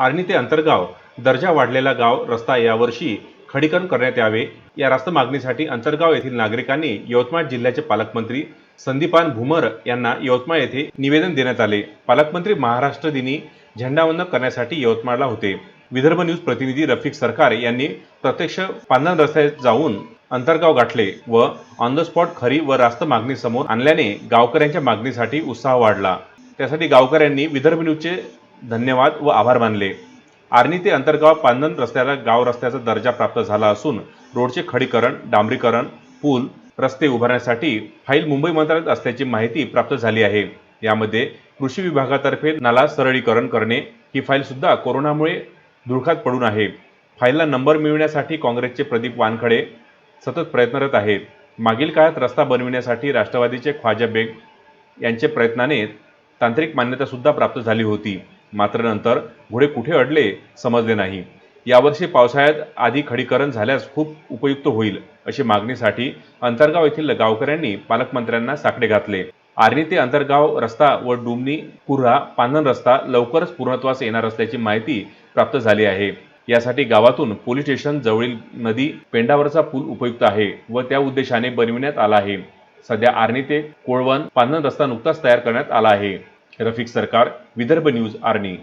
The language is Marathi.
आर्णी ते अंतरगाव दर्जा वाढलेला गाव रस्ता यावर्षी खडीकरण करण्यात यावे. या रास्त मागणीसाठी अंतरगाव येथील नागरिकांनी यवतमाळ जिल्ह्याचे पालकमंत्री संदीपान भुमर यांना यवतमाळ येथे निवेदन देण्यात आले. पालकमंत्री महाराष्ट्र दिनी झेंडावंदन करण्यासाठी यवतमाळला होते. विदर्भ न्यूज प्रतिनिधी रफिक सरकार यांनी प्रत्यक्ष पांधन रस्त्यात जाऊन अंतरगाव गाठले व ऑन द स्पॉट खरी व रास्त मागणी समोर आणल्याने गावकऱ्यांच्या मागणीसाठी उत्साह वाढला. त्यासाठी गावकऱ्यांनी विदर्भ न्यूजचे धन्यवाद व आभार मानले. आर्णी ते अंतर्गाव पांदन रस्त्याला गाव रस्त्याचा दर्जा प्राप्त झाला असून रोडचे खडीकरण डांबरीकरण पूल रस्ते उभारण्यासाठी फाईल मुंबई मंत्रालयात असल्याची माहिती प्राप्त झाली आहे. यामध्ये कृषी विभागातर्फे नाला सरळीकरण करणे ही फाईल सुद्धा कोरोनामुळे धुळखात पडून आहे. फाईलला नंबर मिळविण्यासाठी काँग्रेसचे प्रदीप वानखडे सतत प्रयत्नरत आहेत. मागील काळात रस्ता बनविण्यासाठी राष्ट्रवादीचे ख्वाजा बेग यांचे प्रयत्नाने तांत्रिक मान्यतासुद्धा प्राप्त झाली होती. मात्र नंतर घोडे कुठे अडले समजले नाही. यावर्षी पावसाळ्यात आधी खडीकरण झाल्यास खूप उपयुक्त होईल अशी मागणीसाठी अंतरगाव येथील गावकऱ्यांनी पालकमंत्र्यांना साकडे घातले. आर्णी ते अंतरगाव रस्ता व डुमनी कुर्हा पांधन रस्ता लवकरच पूर्णत्वास येणार असल्याची माहिती प्राप्त झाली आहे. यासाठी गावातून पोलीस स्टेशन जवळील नदी पेंडावरचा पूल उपयुक्त आहे व त्या उद्देशाने बनविण्यात आला आहे. सध्या आर्णी ते कोळवण पांधन रस्ता नुकताच तयार करण्यात आला आहे. रफिक सरकार विदर्भ न्यूज आर्णी.